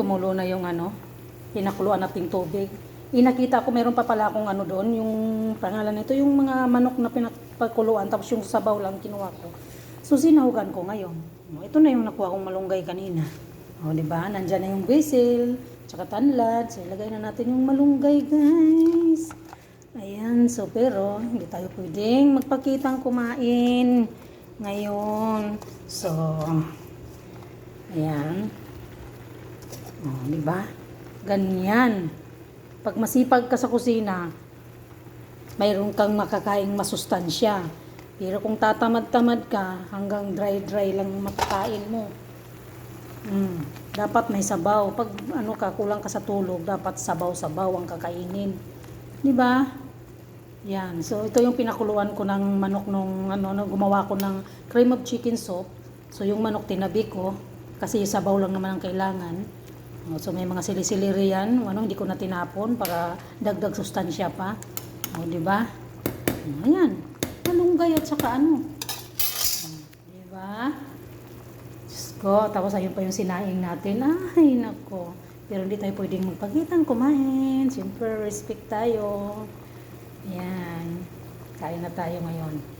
kumulo na yung ano, pinakuluan nating tubig. Inakita ko, meron pa pala akong ano doon, yung pangalan nito, yung mga manok na pinapakuluan, tapos yung sabaw lang kinuha ko. So, sinahugan ko ngayon. O, Ito na yung nakuha kong malunggay kanina. O, di ba? Nandyan na yung basil, tsaka tanlad. So, ilagay na natin yung malunggay, guys. Ayan, so pero hindi tayo pwedeng magpakitang kumain ngayon. So, ayan. O, di ba? Ganyan. Pag masipag ka sa kusina, mayroon kang makakaing masustansya. Pero kung tatamad-tamad ka, hanggang dry-dry lang makakain mo. Mm, dapat may sabaw. Pag ano ka, kulang ka sa tulog, dapat sabaw-sabaw ang kakainin. Di ba? Yan. So, ito yung pinakuluan ko ng manok nung ano, nung gumawa ko ng cream of chicken soup. So, yung manok tinabi ko, kasi sabaw lang naman ang kailangan. O, So, may mga sili-sili yan. Ano, hindi ko na tinapon para dagdag sustansya pa. O, di ba? Ayan. Malunggay at saka ano. O, Di ba? Diyos ko, tapos ayun pa yung sinaing natin. Ay, nako. Pero hindi tayo pwedeng magpakitang kumain. Siyempre, respect tayo. Yan. Kain na tayo ngayon.